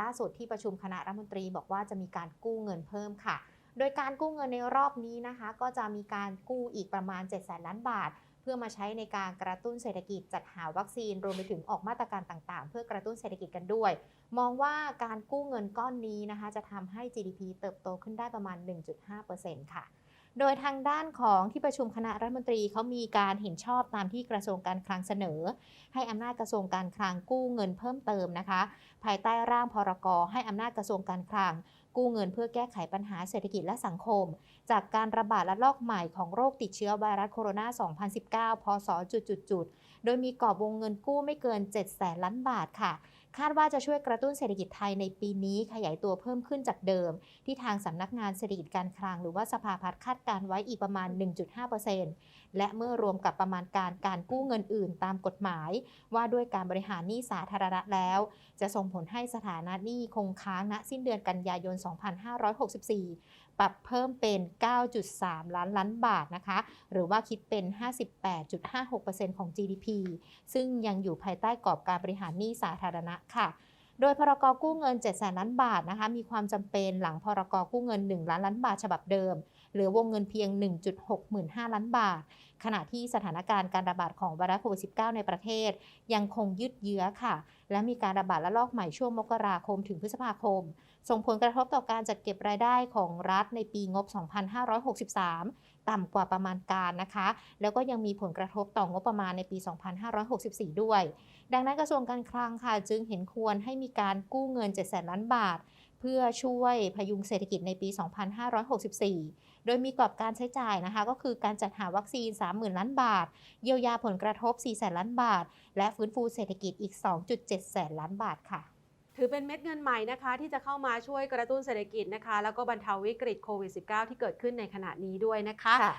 ล่าสุดที่ประชุมคณะรัฐมนตรีบอกว่าจะมีการกู้เงินเพิ่มค่ะ โดยการกู้เงินในรอบนี้นะคะ ก็จะมีการกู้อีกประมาณ 7 0 0 0 0ล้านบาท เพื่อมาใช้ในการกระตุ้นเศรษฐกิจจัดหาวัคซีนรวมไปถึงออกมาตรการต่างๆ เพื่อกระตุ้นเศรษฐกิจกันด้วย มองว่าการกู้เงินก้อนนี้นะคะ จะทำให้ GDP เติบโตขึ้นได้ประมาณ 1.5%ค่ะ โดยทางด้านของที่ประชุมคณะรัฐมนตรีเขามีการเห็นชอบตามที่กระทรวงการคลังเสนอ ให้อำนาจกระทรวงการคลังกู้เงินเพิ่มเติมนะคะ ภายใต้ร่างพรกให้อำนาจกระทรวงการคลัง กู้เงินเพื่อแก้ไขปัญหาเศรษฐกิจและสังคม จากการระบาดระลอกใหม่ของโรคติดเชื้อไวรัสโคโรนา 2019 พศ จุดๆโดยมีกรอบวงเงินกู้ไม่เกิน 7 แสนล้านบาทค่ะ คาดว่าจะช่วยกระตุ้นเศรษฐกิจไทยในปีนี้ขยายตัวเพิ่มขึ้นจากเดิม ที่ทางสำนักงานเศรษฐกิจการคลังหรือว่าสภาพัฒน์คาดการไว้อีกประมาณ 1.5%และเมื่อรวมกับประมาณการการกู้เงินอื่นตามกฎหมาย ว่าด้วยการบริหารหนี้สาธารณะแล้ว จะส่งผลให้สถานะหนี้คงค้างณสิ้นเดือนกันยายน 2564 ปรับเพิ่มเป็น 9.3 ล้านล้านบาทนะคะ หรือว่าคิดเป็น 58.56%ของ GDP ซึ่งยังอยู่ภายใต้กรอบการบริหารหนี้สาธารณะค่ะ โดยพรกกู้เงิน7แสนล้านบาทนะคะมีความจำเป็นหลังพรกกู้เงิน 1 ล้านล้านบาทฉบับเดิม เหลือวงเงินเพียง 1.65 ล้านบาท ขณะที่สถานการณ์การระบาดของไวรัสโควิด -19 ในประเทศ ยังคงยืดเยื้อค่ะ และมีการระบาดระลอกใหม่ช่วงมกราคมถึงพฤษภาคม ส่งผลกระทบต่อการจัดเก็บรายได้ของรัฐในปีงบ 2563 ต่ำกว่าประมาณการนะคะ แล้วก็ยังมีผลกระทบต่องบประมาณในปี 2564 ด้วย ดังนั้นกระทรวงการคลังค่ะ จึงเห็นควรให้มีการกู้เงิน 7 0 0 0 0 ล้านบาทเพื่อช่วยพยุงเศรษฐกิจในปี 2564 โดยมีกรอบการใช้จ่ายนะคะ ก็คือการจัดหาวัคซีน 30,000 ล้านบาท เยียวยาผลกระทบ 4 แสนล้านบาท และฟื้นฟูเศรษฐกิจอีก 2.7 แสนล้านบาทค่ะถือเป็นเม็ดเงินใหม่นะคะ ที่จะเข้ามาช่วยกระตุ้นเศรษฐกิจนะคะ แล้วก็บรรเทาวิกฤตโควิด -19 ที่เกิดขึ้นในขณะนี้ด้วยนะคะค่ะ